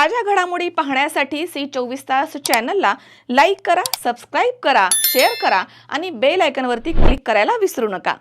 ताज्या घडामोडी पाहण्यासाठी सी चोवीस तास चॅनलला लाईक करा सबस्क्राईब करा शेअर करा आणि बेल आयकनवरती क्लिक करायला विसरू नका.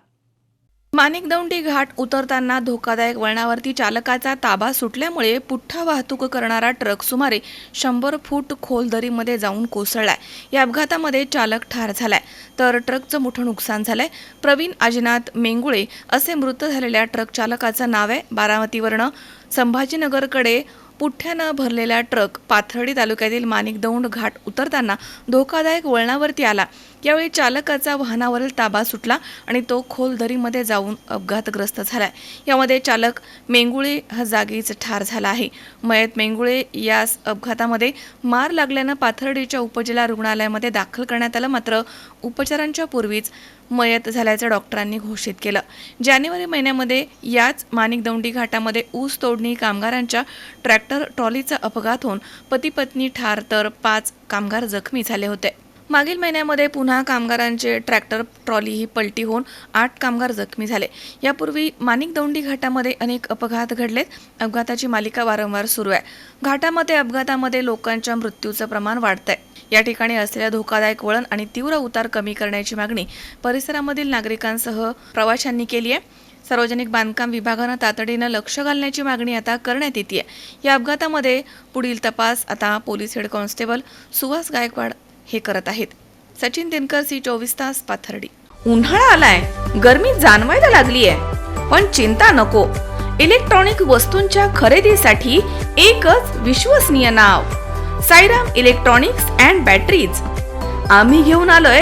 माणिकदौंडी घाट उतरताना धोकादायक वळणावरती चालकाचा ताबा सुटल्यामुळे पुठ्ठा वाहतूक करणारा ट्रक सुमारे शंभर फूट खोल दरीमध्ये जाऊन कोसळलाय. या अपघातामध्ये चालक ठार झालाय. तर ट्रकचं मोठं नुकसान झालंय. प्रवीण अजिनाथ मेंगुळे असे मृत झालेल्या ट्रक चालकाचं नाव आहे. बारामतीवरनं संभाजीनगरकडे पुठ्ठ्यानं भरलेला ट्रक पाथर्डी तालुक्यातील माणिकदौंड घाट उतरताना धोकादायक वळणावरती आला. यावेळी चालकाचा वाहनावरील ताबा सुटला आणि तो खोल दरीमध्ये जाऊन अपघातग्रस्त झाला यामध्ये चालक मेंगुळे हा जागीच ठार झाला आहे. मयत मेंगुळे या अपघातामध्ये मार लागल्यानं पाथर्डीच्या उपजिल्हा रुग्णालयामध्ये दाखल करण्यात आलं. मात्र उपचारांच्या पूर्वीच मयत झाल्याचं डॉक्टरांनी घोषित केलं. जानेवारी महिन्यामध्ये याच माणिकदौंडी घाटामध्ये ऊस तोडणी कामगारांच्या ट्रॅक्टर ट्रॉलीचा अपघात होऊन पती पत्नी ठार तर पाच कामगार जखमी झाले होते. मागील महिन्यामध्ये पुन्हा कामगारांचे ट्रॅक्टर ट्रॉली ही पलटी होऊन आठ कामगार जखमी झाले. यापूर्वी माणिकदौंडी घाटामध्ये अनेक अपघात घडलेत. अपघाताची मालिका वारंवार सुरू आहे. घाटामध्ये अपघातामध्ये लोकांच्या मृत्यूचं प्रमाण वाढतंय. या ठिकाणी असलेल्या धोकादायक वळण आणि तीव्र उतार कमी करण्याची मागणी परिसरामधील नागरिकांसह प्रवाशांनी केली आहे. सार्वजनिक बांधकाम विभागानं तातडीनं लक्ष घालण्याची मागणी आता करण्यात येते या अपघातामध्ये पुढील तपास आता police head constable Suhas Gaikwad हे करत आहेत. सचिन दिनकर सी चोवीस तास पाथर्डी. उन्हाळा आलाय. गर्मी जाणवायला लागली आहे पण चिंता नको. इलेक्ट्रॉनिक वस्तूंच्या खरेदीसाठी एकच विश्वसनीय नाव. Sairam electronics and batteries. आम्ही घेऊन आलोय